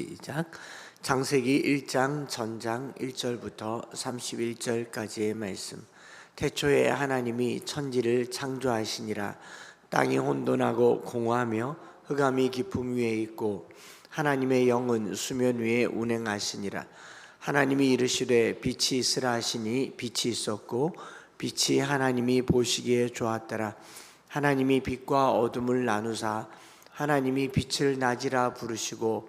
시작. 장세기 1장 전장 1절부터 31절까지의 말씀. 태초에 하나님이 천지를 창조하시니라 땅이 혼돈하고 공허하며 흑암이 깊음 위에 있고 하나님의 영은 수면 위에 운행하시니라 하나님이 이르시되 빛이 있으라 하시니 빛이 있었고 빛이 하나님이 보시기에 좋았더라 하나님이 빛과 어둠을 나누사 하나님이 빛을 낮이라 부르시고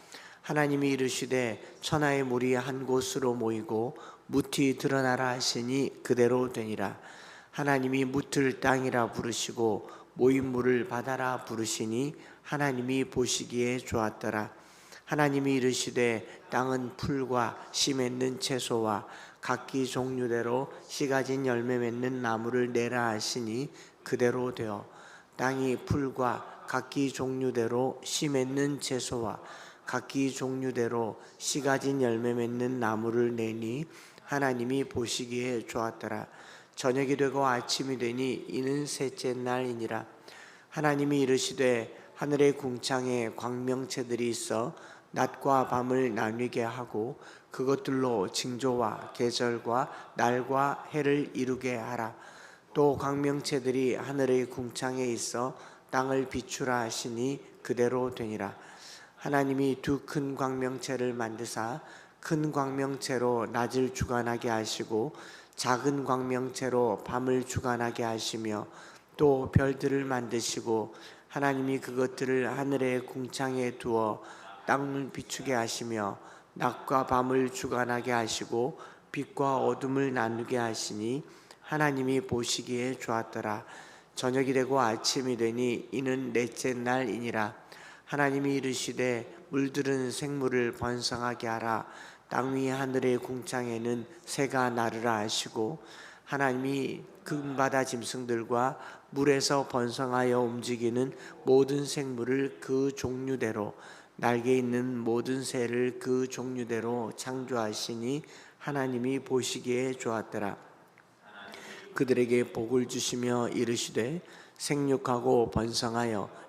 하나님이 이르시되 천하의 물이 한 곳으로 모이고 무티 드러나라 하시니 그대로 되니라. 하나님이 묻을 땅이라 부르시고 모인 물을 바다라 부르시니 하나님이 보시기에 좋았더라. 하나님이 이르시되 땅은 풀과 씨 맺는 채소와 각기 종류대로 씨 가진 열매 맺는 나무를 내라 하시니 그대로 되어 땅이 풀과 각기 종류대로 씨 맺는 채소와 각기 종류대로 씨 가진 열매 맺는 나무를 내니 하나님이 보시기에 좋았더라. 저녁이 되고 아침이 되니 이는 셋째 날이니라. 하나님이 이르시되 하늘의 궁창에 광명체들이 있어 낮과 밤을 나뉘게 하고 그것들로 징조와 계절과 날과 해를 이루게 하라. 또 광명체들이 하늘의 궁창에 있어 땅을 비추라 하시니 그대로 되니라 하나님이 두 큰 광명체를 만드사 큰 광명체로 낮을 주관하게 하시고 작은 광명체로 밤을 주관하게 하시며 또 별들을 만드시고 하나님이 그것들을 하늘의 궁창에 두어 땅을 비추게 하시며 낮과 밤을 주관하게 하시고 빛과 어둠을 나누게 하시니 하나님이 보시기에 좋았더라. 저녁이 되고 아침이 되니 이는 넷째 날이니라 하나님이 이르시되 물들은 생물을 번성하게 하라. 땅 위 하늘의 궁창에는 새가 나르라 하시고 하나님이 금바다 짐승들과 물에서 번성하여 움직이는 모든 생물을 그 종류대로 날개 있는 모든 새를 그 종류대로 창조하시니 하나님이 보시기에 좋았더라. 그들에게 복을 주시며 이르시되 생육하고 번성하여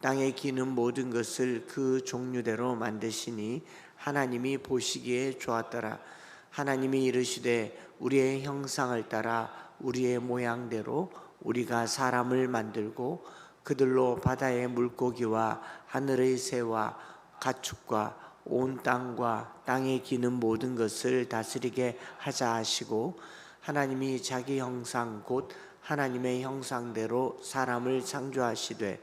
땅에 기는 모든 것을 그 종류대로 만드시니 하나님이 보시기에 좋았더라. 하나님이 이르시되 우리의 형상을 따라 우리의 모양대로 우리가 사람을 만들고 그들로 바다의 물고기와 하늘의 새와 가축과 온 땅과 땅에 기는 모든 것을 다스리게 하자 하시고 하나님이 자기 형상 곧 하나님의 형상대로 사람을 창조하시되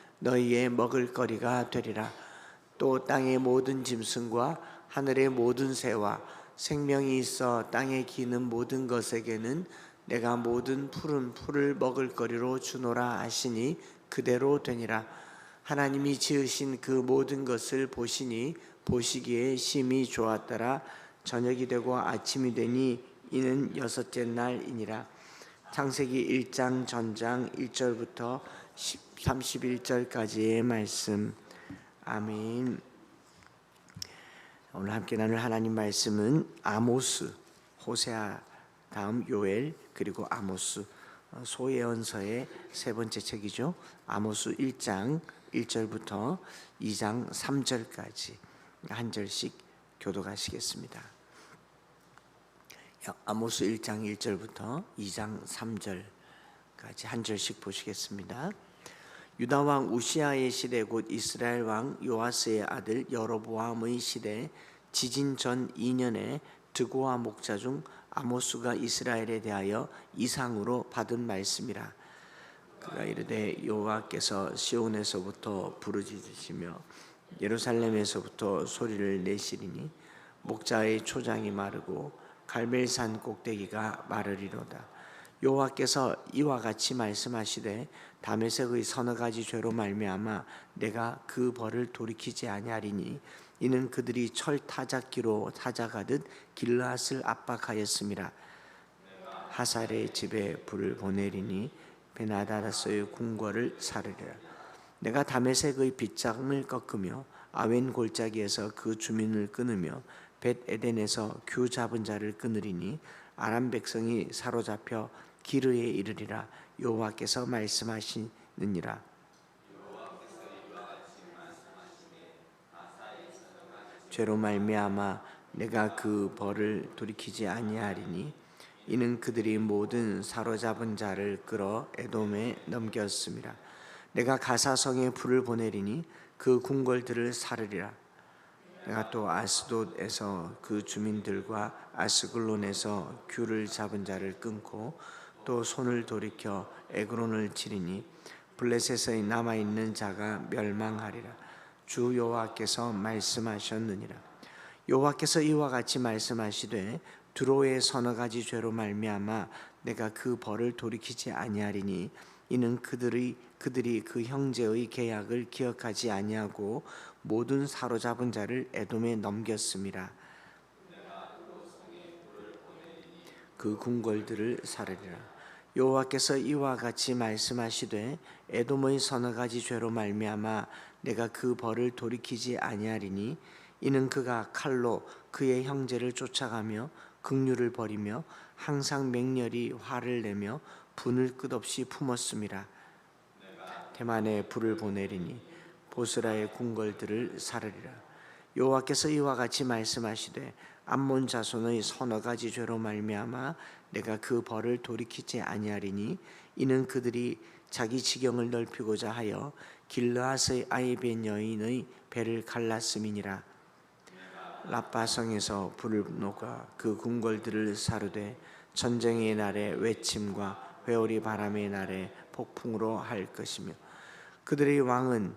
너희의 먹을 거리가 되리라. 또 땅의 모든 짐승과 하늘의 모든 새와 생명이 있어 땅에 기는 모든 것에게는 내가 모든 푸른 풀을 먹을 거리로 주노라 하시니 그대로 되니라. 하나님이 지으신 그 모든 것을 보시니 보시기에 심히 좋았더라. 저녁이 되고 아침이 되니 이는 여섯째 날이니라. 창세기 1장 전장 1절부터 31절까지의 말씀 아멘 오늘 함께 나눌 하나님 말씀은 아모스, 호세아, 다음 요엘, 그리고 아모스 어, 소예언서의 세 번째 책이죠. 아모스 1장 1절부터 2장 3절까지 한 절씩 교도하시겠습니다. 아모스 1장 1절부터 2장 3절 까지 한 절씩 보시겠습니다. 유다 왕 우시아의 시대 곧 이스라엘 왕 요아스의 아들 여로보암의 시대 지진 전 2년에 드고아 목자 중 아모스가 이스라엘에 대하여 이상으로 받은 말씀이라 그가 이르되 여호와께서 시온에서부터 부르짖으시며 예루살렘에서부터 소리를 내시리니 목자의 초장이 마르고 갈멜산 꼭대기가 마르리로다 여호와께서 이와 같이 말씀하시되 다메섹의 서너 가지 죄로 말미암아 내가 그 벌을 돌이키지 아니하리니 이는 그들이 철 타작기로 타작하듯 길라앗을 압박하였음이라 하살의 집에 불을 보내리니 베나다라스의 궁궐을 사르리라. 내가 다메섹의 빗장을 꺾으며 아웬 골짜기에서 그 주민을 끊으며 벳 에덴에서 규 잡은 자를 끊으리니 아람 백성이 사로잡혀 기르에 이르리라 여호와께서 말씀하시느니라 죄로 말미암아 내가 그 벌을 돌이키지 아니하리니 이는 그들이 모든 사로잡은 자를 끌어 에돔에 넘겼습니다. 내가 가사성에 불을 보내리니 그 궁궐들을 사르리라. 내가 또 아스돗에서 그 주민들과 아스글론에서 귤을 잡은 자를 끊고 또 손을 돌이켜 에그론을 치리니 블레셋에 남아 있는 자가 멸망하리라. 주 여호와께서 말씀하셨느니라. 여호와께서 이와 같이 말씀하시되 두로의 서너 가지 죄로 말미암아 내가 그 벌을 돌이키지 아니하리니 이는 그들이 그들이 그 형제의 계약을 기억하지 아니하고 모든 사로잡은 자를 에돔에 넘겼습니다. 그 궁궐들을 사르리라. 여호와께서 이와 같이 말씀하시되 에돔의 서너 가지 죄로 말미암아 내가 그 벌을 돌이키지 아니하리니 이는 그가 칼로 그의 형제를 쫓아가며 극류를 벌이며 항상 맹렬히 화를 내며 분을 끝없이 품었음이라 대만에 불을 보내리니 보스라의 궁궐들을 사르리라. 여호와께서 이와 같이 말씀하시되 암몬 자손의 서너 가지 죄로 말미암아 내가 그 벌을 돌이키지 아니하리니 이는 그들이 자기 지경을 넓히고자 하여 길르앗의 아이벤 여인의 배를 갈랐음이니라. 라빠성에서 불을 녹아 그 궁궐들을 사르되 전쟁의 날에 외침과 회오리 바람의 날에 폭풍으로 할 것이며 그들의 왕은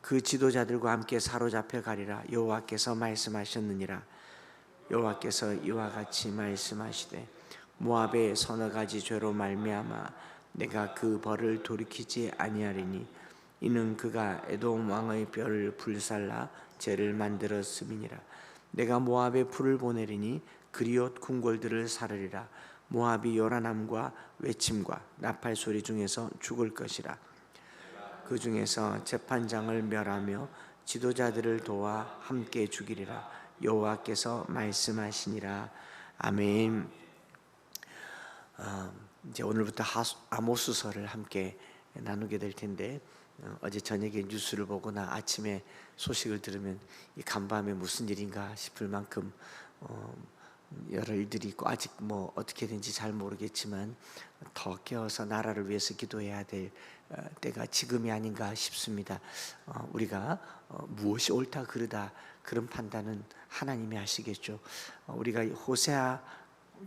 그 지도자들과 함께 사로잡혀 가리라. 여호와께서 말씀하셨느니라. 여호와께서 이와 같이 말씀하시되 모압의 서너 가지 죄로 말미암아 내가 그 벌을 돌이키지 아니하리니 이는 그가 에돔 왕의 뼈를 불살라 죄를 만들었음이니라. 내가 모압에 불을 보내리니 그리옷 궁궐들을 사르리라. 모압이 요란함과 외침과 나팔 소리 중에서 죽을 것이라 그 중에서 재판장을 멸하며 지도자들을 도와 함께 죽이리라 여호와께서 말씀하시니라 아멘. 어, 이제 오늘부터 하수, 아모스서를 함께 나누게 될 텐데 어, 어제 저녁에 뉴스를 보거나 아침에 소식을 들으면 이 간밤에 무슨 일인가 싶을 만큼 어, 여러 일들이 있고 아직 뭐 어떻게 된지 잘 모르겠지만 더 깨어서 나라를 위해서 기도해야 될 어, 때가 지금이 아닌가 싶습니다. 어, 우리가 어, 무엇이 옳다 그르다 그런 판단은 하나님이 하시겠죠. 어, 우리가 호세아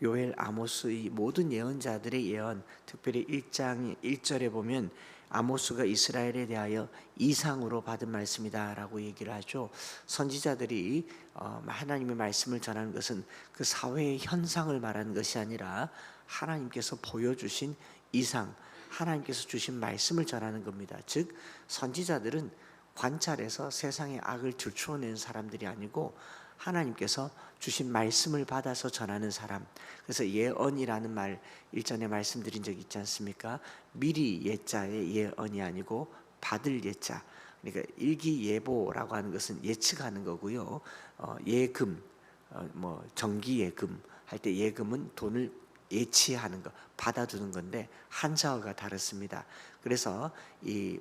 요엘 아모스 이 모든 예언자들의 예언 특별히 1장 1절에 보면 아모스가 이스라엘에 대하여 이상으로 받은 말씀이다라고 얘기를 하죠. 선지자들이 어, 하나님의 말씀을 전하는 것은 그 사회의 현상을 말하는 것이 아니라 하나님께서 보여주신 이상, 하나님께서 주신 말씀을 전하는 겁니다. 즉 선지자들은 관찰해서 세상의 악을 들추어낸 사람들이 아니고 하나님께서 주신 말씀을 받아서 전하는 사람. 그래서 예언이라는 말 일전에 말씀드린 적 있지 않습니까? 미리 예자의 예언이 아니고 받을 예자. 그러니까 일기예보라고 하는 것은 예측하는 거고요. 어, 예금, 어, 뭐 정기 예금 할 때 예금은 돈을 예치하는 거, 받아두는 건데 한자어가 다릅니다. 그래서 이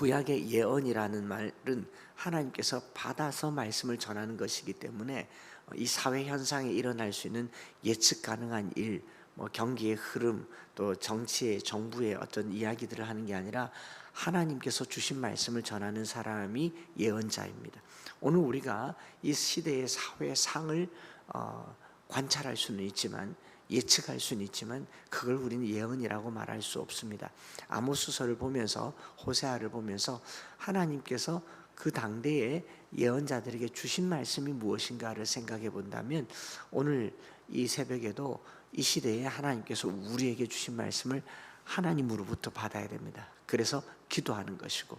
구약의 예언이라는 말은 하나님께서 받아서 말씀을 전하는 것이기 때문에 이 사회 현상에 일어날 수 있는 예측 가능한 일, 뭐 경기의 흐름, 또 정치의 정부의 어떤 이야기들을 하는 게 아니라 하나님께서 주신 말씀을 전하는 사람이 예언자입니다. 오늘 우리가 이 시대의 사회 상을 어, 관찰할 수는 있지만 예측할 수는 있지만 그걸 우리는 예언이라고 말할 수 없습니다. 아모스서를 보면서 호세아를 보면서 하나님께서 그 당대의 예언자들에게 주신 말씀이 무엇인가를 생각해 본다면 오늘 이 새벽에도 이 시대에 하나님께서 우리에게 주신 말씀을 하나님으로부터 받아야 됩니다. 그래서 기도하는 것이고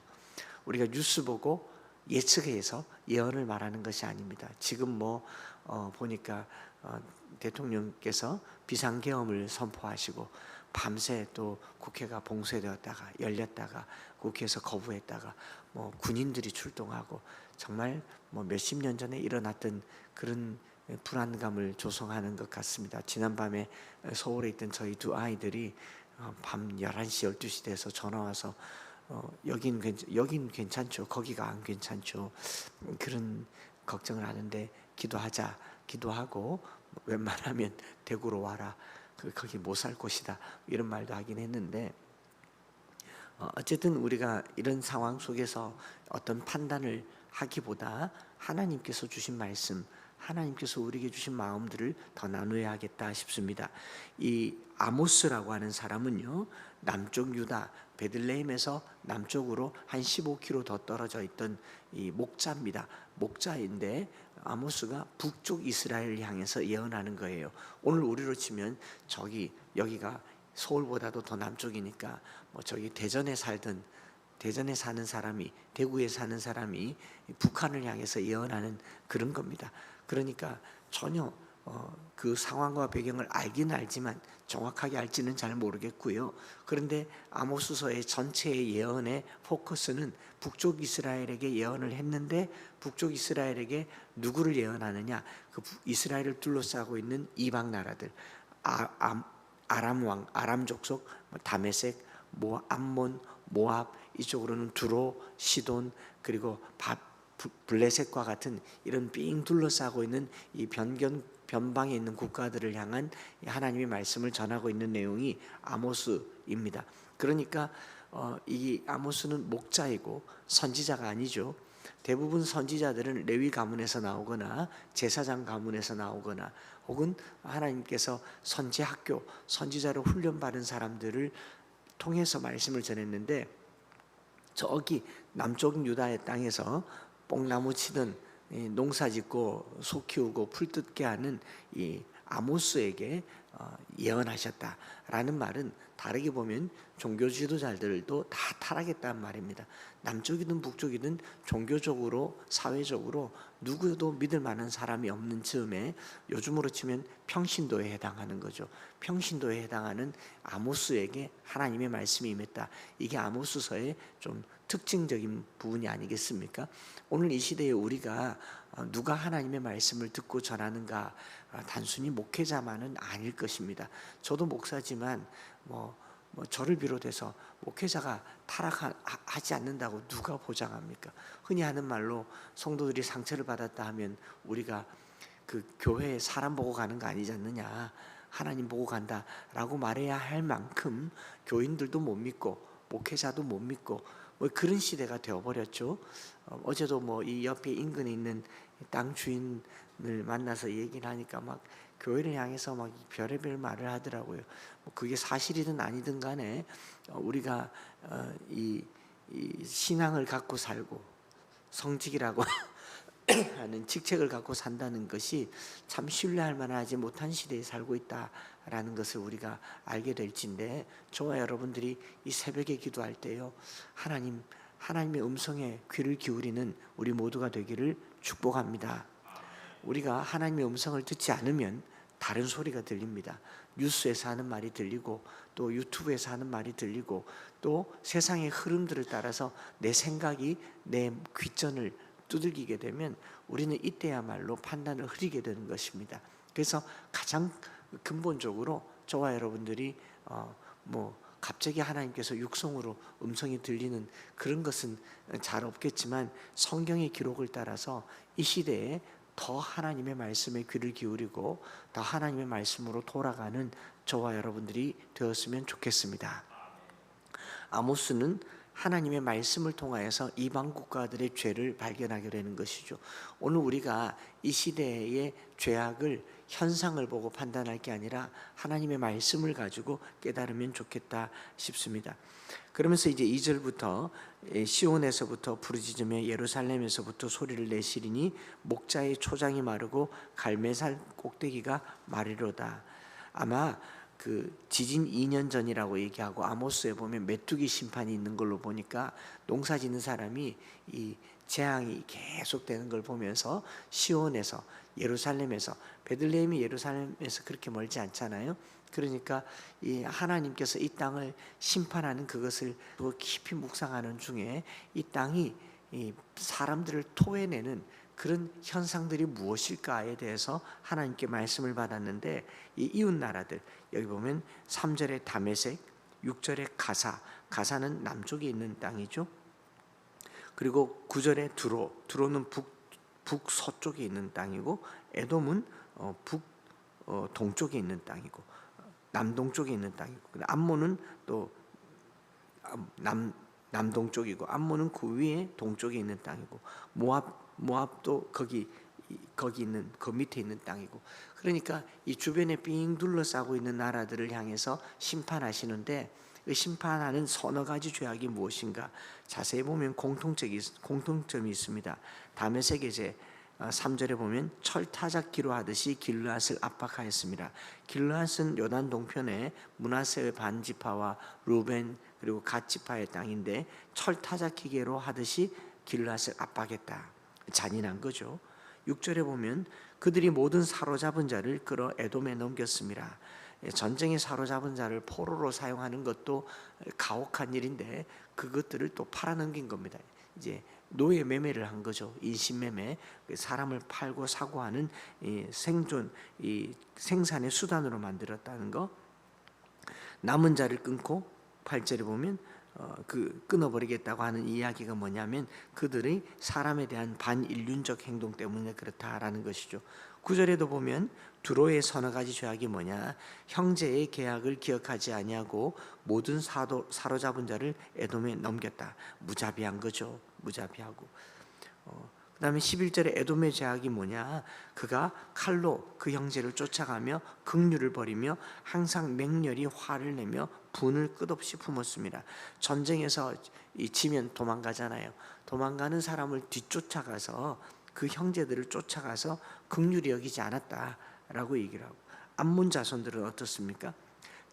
우리가 뉴스 보고 예측해서 예언을 말하는 것이 아닙니다. 지금 뭐 어, 보니까 어, 대통령께서 비상계엄을 선포하시고 밤새 또 국회가 봉쇄되었다가 열렸다가 국회에서 거부했다가 뭐 군인들이 출동하고 정말 뭐 몇십 년 전에 일어났던 그런 불안감을 조성하는 것 같습니다. 지난밤에 서울에 있던 저희 두 아이들이 어, 밤 11시 12시 돼서 전화 와서 어, 여긴 괜찮, 여긴 괜찮죠. 거기가 안 괜찮죠. 그런 걱정을 하는데 기도하자. 기도하고 웬만하면 대구로 와라. 그 거기 못 살 곳이다. 이런 말도 하긴 했는데 어, 어쨌든 우리가 이런 상황 속에서 어떤 판단을 하기보다 하나님께서 주신 말씀, 하나님께서 우리에게 주신 마음들을 더 나누어야 겠다 싶습니다. 이 아모스라고 하는 사람은요 남쪽 유다 베들레헴에서 남쪽으로 한 15km 더 떨어져 있던 이 목자입니다. 목자인데 아모스가 북쪽 이스라엘을 향해서 예언하는 거예요. 오늘 우리로 치면 저기 여기가 서울보다도 더 남쪽이니까 뭐 저기 대전에 살던 대전에 사는 사람이 대구에 사는 사람이 북한을 향해서 예언하는 그런 겁니다. 그러니까 전혀 어, 그 상황과 배경을 알긴 알지만 정확하게 알지는 잘 모르겠고요. 그런데 아모스서의 전체의 예언의 포커스는 북쪽 이스라엘에게 예언을 했는데 북쪽 이스라엘에게 누구를 예언하느냐? 그 이스라엘을 둘러싸고 있는 이방 나라들, 아, 아, 아람 왕, 아람 족속, 뭐 다메섹, 모 암몬, 모압 이쪽으로는 두로, 시돈 그리고 바, 블레셋과 같은 이런 삥 둘러싸고 있는 이 변경 변방에 있는 국가들을 향한 하나님의 말씀을 전하고 있는 내용이 아모스입니다. 그러니까 어, 이 아모스는 목자이고 선지자가 아니죠. 대부분 선지자들은 레위 가문에서 나오거나 제사장 가문에서 나오거나 혹은 하나님께서 선지 학교, 선지자로 훈련받은 사람들을 통해서 말씀을 전했는데 저기 남쪽 유다의 땅에서 뽕나무 치던 농사짓고 소 키우고 풀 뜯게 하는 이 아모스에게 어, 예언하셨다라는 말은 다르게 보면 종교 지도자들도 다 타락했다는 말입니다. 남쪽이든 북쪽이든 종교적으로 사회적으로 누구도 믿을 만한 사람이 없는 즈음에 요즘으로 치면 평신도에 해당하는 거죠. 평신도에 해당하는 아모스에게 하나님의 말씀이 임했다. 이게 아모스서의 좀 특징적인 부분이 아니겠습니까? 오늘 이 시대에 우리가 어, 누가 하나님의 말씀을 듣고 전하는가 아, 단순히 목회자만은 아닐 것입니다. 저도 목사지만 뭐, 뭐 저를 비롯해서 목회자가 타락하지 않는다고 누가 보장합니까? 흔히 하는 말로 성도들이 상처를 받았다 하면 우리가 그 교회에 사람 보고 가는 거 아니지 않느냐 하나님 보고 간다라고 말해야 할 만큼 교인들도 못 믿고 목회자도 못 믿고 뭐 그런 시대가 되어버렸죠. 어, 어제도 뭐 이 옆에 인근에 있는 땅 주인을 만나서 얘기를 하니까 막 교회를 향해서 막 별의별 말을 하더라고요. 뭐 그게 사실이든 아니든 간에 어, 우리가 어, 이, 이 신앙을 갖고 살고 성직이라고 하는 직책을 갖고 산다는 것이 참 신뢰할 만하지 못한 시대에 살고 있다 라는 것을 우리가 알게 될진데 저와 여러분들이 이 새벽에 기도할 때요 하나님 하나님의 음성에 귀를 기울이는 우리 모두가 되기를 축복합니다. 우리가 하나님의 음성을 듣지 않으면 다른 소리가 들립니다. 뉴스에서 하는 말이 들리고 또 유튜브에서 하는 말이 들리고 또 세상의 흐름들을 따라서 내 생각이 내 귀전을 두들기게 되면 우리는 이때야말로 판단을 흐리게 되는 것입니다. 그래서 가장 근본적으로 저와 여러분들이 어, 뭐 갑자기 하나님께서 육성으로 음성이 들리는 그런 것은 잘 없겠지만 성경의 기록을 따라서 이 시대에 더 하나님의 말씀에 귀를 기울이고 더 하나님의 말씀으로 돌아가는 저와 여러분들이 되었으면 좋겠습니다. 아모스는 하나님의 말씀을 통하여서 이방 국가들의 죄를 발견하게 되는 것이죠. 오늘 우리가 이 시대의 죄악을 현상을 보고 판단할 게 아니라 하나님의 말씀을 가지고 깨달으면 좋겠다 싶습니다. 그러면서 이제 2절부터 시온에서부터 부르짖으며 예루살렘에서부터 소리를 내시리니 목자의 초장이 마르고 갈매살 꼭대기가 마르로다. 아마 그 지진 2년 전이라고 얘기하고 아모스에 보면 메뚜기 심판이 있는 걸로 보니까 농사 짓는 사람이 이 재앙이 계속되는 걸 보면서 시온에서 예루살렘에서 베들레헴이 예루살렘에서 그렇게 멀지 않잖아요. 그러니까 이 하나님께서 이 땅을 심판하는 그것을 깊이 묵상하는 중에 이 땅이 이 사람들을 토해내는 그런 현상들이 무엇일까에 대해서 하나님께 말씀을 받았는데 이 이웃 나라들 여기 보면 3절에 다메섹, 6절에 가사, 가사는 남쪽에 있는 땅이죠. 그리고 9절에 두로, 두로는 북 북서쪽에 있는 땅이고 에돔은 어, 북 어, 동쪽에 있는 땅이고 남동쪽에 있는 땅이고. 암몬은 또 남 남동쪽이고 암몬은 그 위에 동쪽에 있는 땅이고 모압 모압도 거기 거기 있는 그 밑에 있는 땅이고. 그러니까 이 주변에 삥 둘러싸고 있는 나라들을 향해서 심판하시는데 그 심판하는 서너 가지 죄악이 무엇인가 자세히 보면 공통적이 공통점이 있습니다. 다음에 세계제 3절에 보면 철타작 기로 하듯이 길르앗을 압박하였습니다. 길르앗은 요단 동편에 문하세의 반지파와 루벤 그리고 갓지파의 땅인데 철타작 기계로 하듯이 길르앗을 압박했다. 잔인한 거죠. 6절에 보면 그들이 모든 사로잡은 자를 끌어 에돔에 넘겼습니다. 전쟁에 사로잡은 자를 포로로 사용하는 것도 가혹한 일인데 그것들을 또 팔아넘긴 겁니다. 이제 노예 매매를 한 거죠. 인신매매, 사람을 팔고 사고 하는 생존, 이 생산의 수단으로 만들었다는 거. 남은 자를 끊고 8절에 보면 어, 그 끊어버리겠다고 하는 이야기가 뭐냐면 그들의 사람에 대한 반인륜적 행동 때문에 그렇다라는 것이죠. 구절에도 보면 두로의 서너 가지 죄악이 뭐냐? 형제의 계약을 기억하지 아니하고 모든 사도, 사로잡은 자를 에돔에 넘겼다. 무자비한 거죠. 무자비하고. 어, 그다음에 11절에 에돔의 죄악이 뭐냐? 그가 칼로 그 형제를 쫓아가며 극류를 벌이며 항상 맹렬히 화를 내며 분을 끝없이 품었습니다. 전쟁에서 이 지면 도망가잖아요. 도망가는 사람을 뒤쫓아가서 그 형제들을 쫓아가서 극률이 여기지 않았다 라고 얘기를 하고 암몬 자손들은 어떻습니까?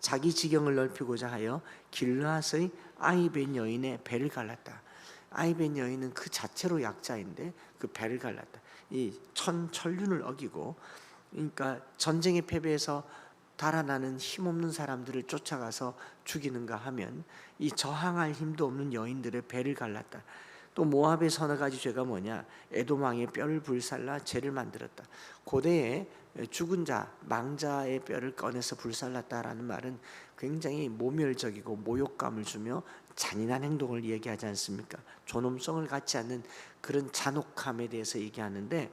자기 지경을 넓히고자 하여 길라스의 아이벤 여인의 배를 갈랐다. 아이벤 여인은 그 자체로 약자인데 그 배를 갈랐다. 이 천천륜을 어기고 그러니까 전쟁의 패배에서 달아나는 힘없는 사람들을 쫓아가서 죽이는가 하면 이 저항할 힘도 없는 여인들의 배를 갈랐다. 또 모압의 서너 가지 죄가 뭐냐? 에도망의 뼈를 불살라 죄를 만들었다. 고대에 죽은 자, 망자의 뼈를 꺼내서 불살랐다라는 말은 굉장히 모멸적이고 모욕감을 주며 잔인한 행동을 얘기하지 않습니까? 존엄성을 갖지 않는 그런 잔혹함에 대해서 얘기하는데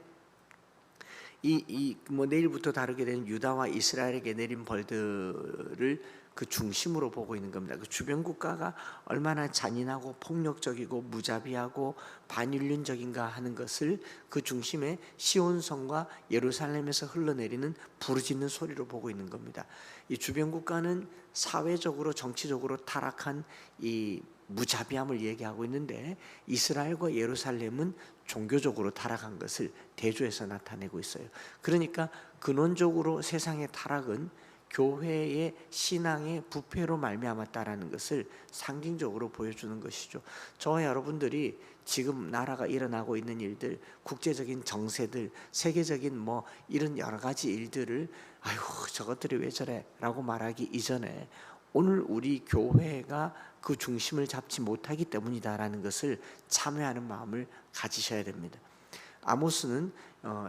이 이 뭐 내일부터 다루게 되는 유다와 이스라엘에게 내린 벌들을 그 중심으로 보고 있는 겁니다. 그 주변 국가가 얼마나 잔인하고 폭력적이고 무자비하고 반인륜적인가 하는 것을 그 중심에 시온성과 예루살렘에서 흘러내리는 부르짖는 소리로 보고 있는 겁니다. 이 주변 국가는 사회적으로 정치적으로 타락한 이 무자비함을 얘기하고 있는데 이스라엘과 예루살렘은 종교적으로 타락한 것을 대조해서 나타내고 있어요. 그러니까 근원적으로 세상의 타락은 교회의 신앙의 부패로 말미암았다라는 것을 상징적으로 보여주는 것이죠. 저와 여러분들이 지금 나라가 일어나고 있는 일들, 국제적인 정세들, 세계적인 뭐 이런 여러 가지 일들을 아유 저것들이 왜 저래라고 말하기 이전에 오늘 우리 교회가 그 중심을 잡지 못하기 때문이다라는 것을 참여하는 마음을 가지셔야 됩니다. 아모스는 어,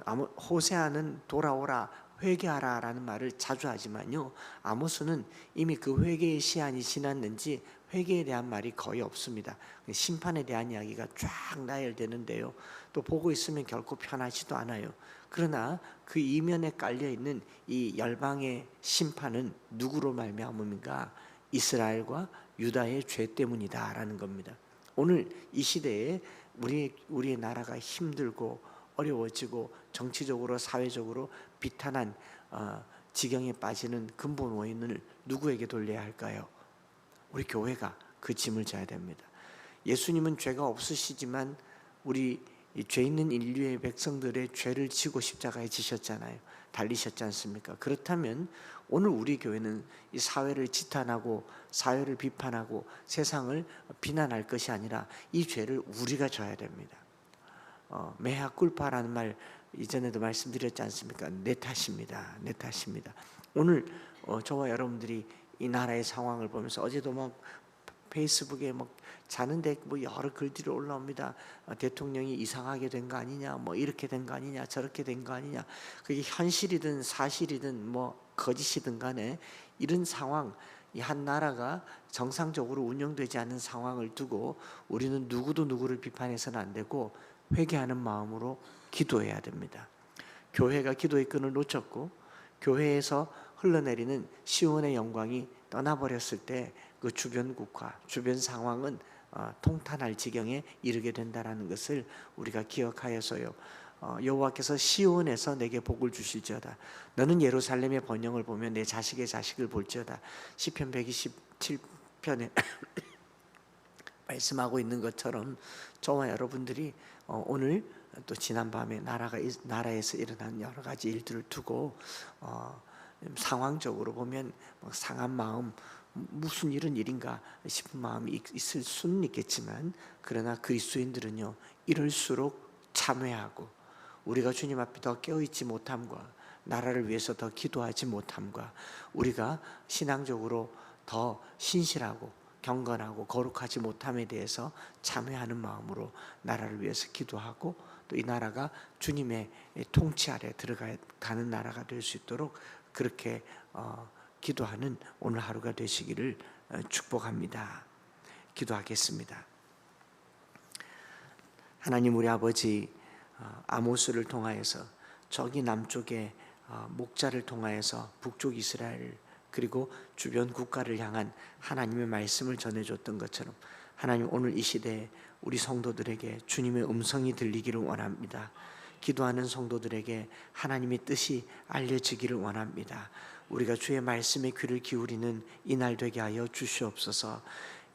호세아는 돌아오라 회개하라라는 말을 자주 하지만요. 아모스는 이미 그 회개의 시한이 지났는지 회개에 대한 말이 거의 없습니다. 심판에 대한 이야기가 쫙 나열되는데요. 또 보고 있으면 결코 편하지도 않아요. 그러나 그 이면에 깔려 있는 이 열방의 심판은 누구로 말미암음인가? 이스라엘과 유다의 죄 때문이다라는 겁니다. 오늘 이 시대에 우리 우리의 나라가 힘들고 어려워지고 정치적으로 사회적으로 비탄한 어, 지경에 빠지는 근본 원인을 누구에게 돌려야 할까요? 우리 교회가 그 짐을 져야 됩니다. 예수님은 죄가 없으시지만 우리 죄 있는 인류의 백성들의 죄를 지고 십자가에 지셨잖아요. 달리셨지 않습니까? 그렇다면 오늘 우리 교회는 이 사회를 지탄하고 사회를 비판하고 세상을 비난할 것이 아니라 이 죄를 우리가 져야 됩니다. 어, 메하 꿀파라는 말 이전에도 말씀드렸지 않습니까? 내 탓입니다. 내 탓입니다. 오늘 어, 저와 여러분들이 이 나라의 상황을 보면서 어제도 막 페이스북에 막 자는데 뭐 여러 글들이 올라옵니다. 어, 대통령이 이상하게 된 거 아니냐, 뭐 이렇게 된 거 아니냐, 저렇게 된 거 아니냐. 그게 현실이든 사실이든 뭐 거짓이든 간에 이런 상황, 이 한 나라가 정상적으로 운영되지 않는 상황을 두고 우리는 누구도 누구를 비판해서는 안 되고 회개하는 마음으로 기도해야 됩니다. 교회가 기도의 끈을 놓쳤고 교회에서 흘러내리는 시온의 영광이 떠나버렸을 때 그 주변 국가, 주변 상황은 어, 통탄할 지경에 이르게 된다라는 것을 우리가 기억하여서요. 어, 여호와께서 시온에서 내게 복을 주실지어다. 너는 예루살렘의 번영을 보면 내 자식의 자식을 볼지어다. 시편 127편에 말씀하고 있는 것처럼 저와 여러분들이 어, 오늘 또 지난 밤에 나라가 나라에서 일어난 여러 가지 일들을 두고 어, 상황적으로 보면 상한 마음 무슨 이런 일인가 싶은 마음이 있을 수는 있겠지만 그러나 그리스도인들은요 이럴수록 참회하고 우리가 주님 앞에 더 깨어 있지 못함과 나라를 위해서 더 기도하지 못함과 우리가 신앙적으로 더 신실하고 경건하고 거룩하지 못함에 대해서 참회하는 마음으로 나라를 위해서 기도하고 또 이 나라가 주님의 통치 아래 들어가는 나라가 될 수 있도록 그렇게 어, 기도하는 오늘 하루가 되시기를 어, 축복합니다. 기도하겠습니다. 하나님 우리 아버지 어, 아모스를 통하여서 저기 남쪽에 어, 목자를 통하여서 북쪽 이스라엘 그리고 주변 국가를 향한 하나님의 말씀을 전해줬던 것처럼 하나님 오늘 이 시대에 우리 성도들에게 주님의 음성이 들리기를 원합니다. 기도하는 성도들에게 하나님의 뜻이 알려지기를 원합니다. 우리가 주의 말씀에 귀를 기울이는 이날 되게 하여 주시옵소서.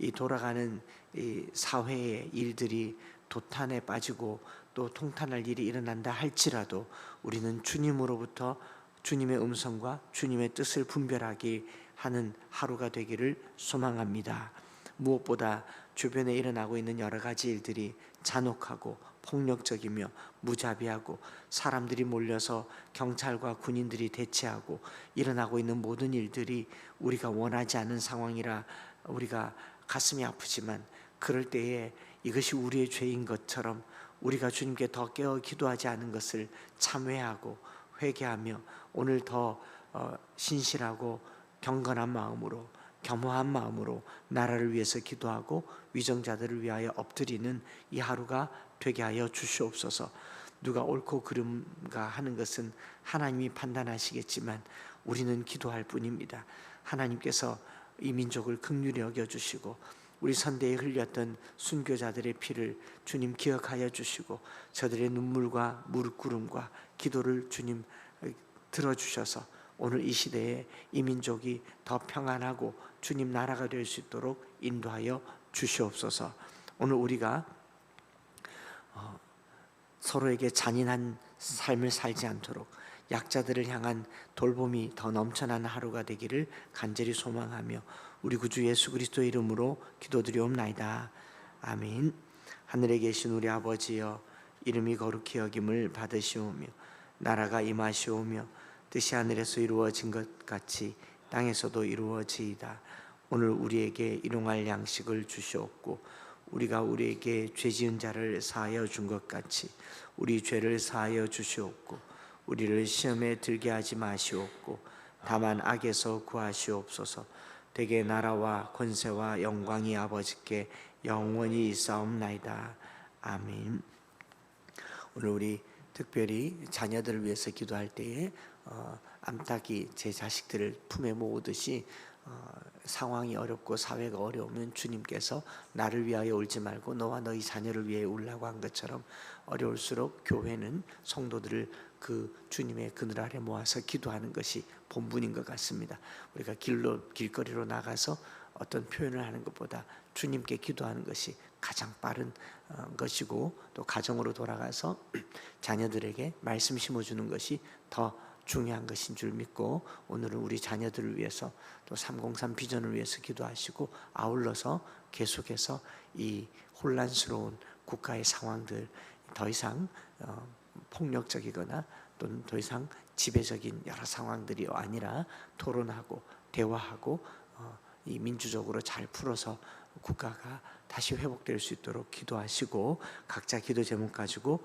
이 돌아가는 이 사회의 일들이 도탄에 빠지고 또 통탄할 일이 일어난다 할지라도 우리는 주님으로부터 주님의 음성과 주님의 뜻을 분별하기 하는 하루가 되기를 소망합니다. 무엇보다 주변에 일어나고 있는 여러 가지 일들이 잔혹하고 폭력적이며 무자비하고 사람들이 몰려서 경찰과 군인들이 대치하고 일어나고 있는 모든 일들이 우리가 원하지 않은 상황이라 우리가 가슴이 아프지만 그럴 때에 이것이 우리의 죄인 것처럼 우리가 주님께 더 깨어 기도하지 않은 것을 참회하고 회개하며 오늘 더 어, 신실하고 경건한 마음으로 겸허한 마음으로 나라를 위해서 기도하고 위정자들을 위하여 엎드리는 이 하루가 되게 하여 주시옵소서. 누가 옳고 그름가 하는 것은 하나님이 판단하시겠지만 우리는 기도할 뿐입니다. 하나님께서 이 민족을 극률히 여겨 주시고 우리 선대에 흘렸던 순교자들의 피를 주님 기억하여 주시고 저들의 눈물과 무릎 꿇음과 기도를 주님 들어 주셔서 오늘 이 시대에 이 민족이 더 평안하고 주님 나라가 될 수 있도록 인도하여 주시옵소서. 오늘 우리가 어, 서로에게 잔인한 삶을 살지 않도록 약자들을 향한 돌봄이 더 넘쳐나는 하루가 되기를 간절히 소망하며 우리 구주 예수 그리스도 이름으로 기도드리옵나이다. 아멘. 하늘에 계신 우리 아버지여 이름이 거룩히 여김을 받으시오며 나라가 임하시오며 뜻이 하늘에서 이루어진 것 같이 땅에서도 이루어지이다. 오늘 우리에게 일용할 양식을 주시옵고 우리가 우리에게 죄 지은 자를 사하여 준 것 같이 우리 죄를 사하여 주시옵고 우리를 시험에 들게 하지 마시옵고 다만 악에서 구하시옵소서. 되게 나라와 권세와 영광이 아버지께 영원히 있사옵나이다. 아멘. 오늘 우리 특별히 자녀들을 위해서 기도할 때에 어, 암탉이 제 자식들을 품에 모으듯이 어, 상황이 어렵고 사회가 어려우면 주님께서 나를 위하여 울지 말고 너와 너희 자녀를 위해 울라고 한 것처럼 어려울수록 교회는 성도들을 그 주님의 그늘 아래 모아서 기도하는 것이 본분인 것 같습니다. 우리가 길로 길거리로 나가서 어떤 표현을 하는 것보다 주님께 기도하는 것이 가장 빠른 어, 것이고 또 가정으로 돌아가서 자녀들에게 말씀 심어주는 것이 더 중요한 것인 줄 믿고 오늘은 우리 자녀들을 위해서 또 303 비전을 위해서 기도하시고 아울러서 계속해서 이 혼란스러운 국가의 상황들 더 이상 어, 폭력적이거나 또는 더 이상 지배적인 여러 상황들이 아니라 토론하고 대화하고 어, 이 민주적으로 잘 풀어서 국가가 다시 회복될 수 있도록 기도하시고 각자 기도 제목 가지고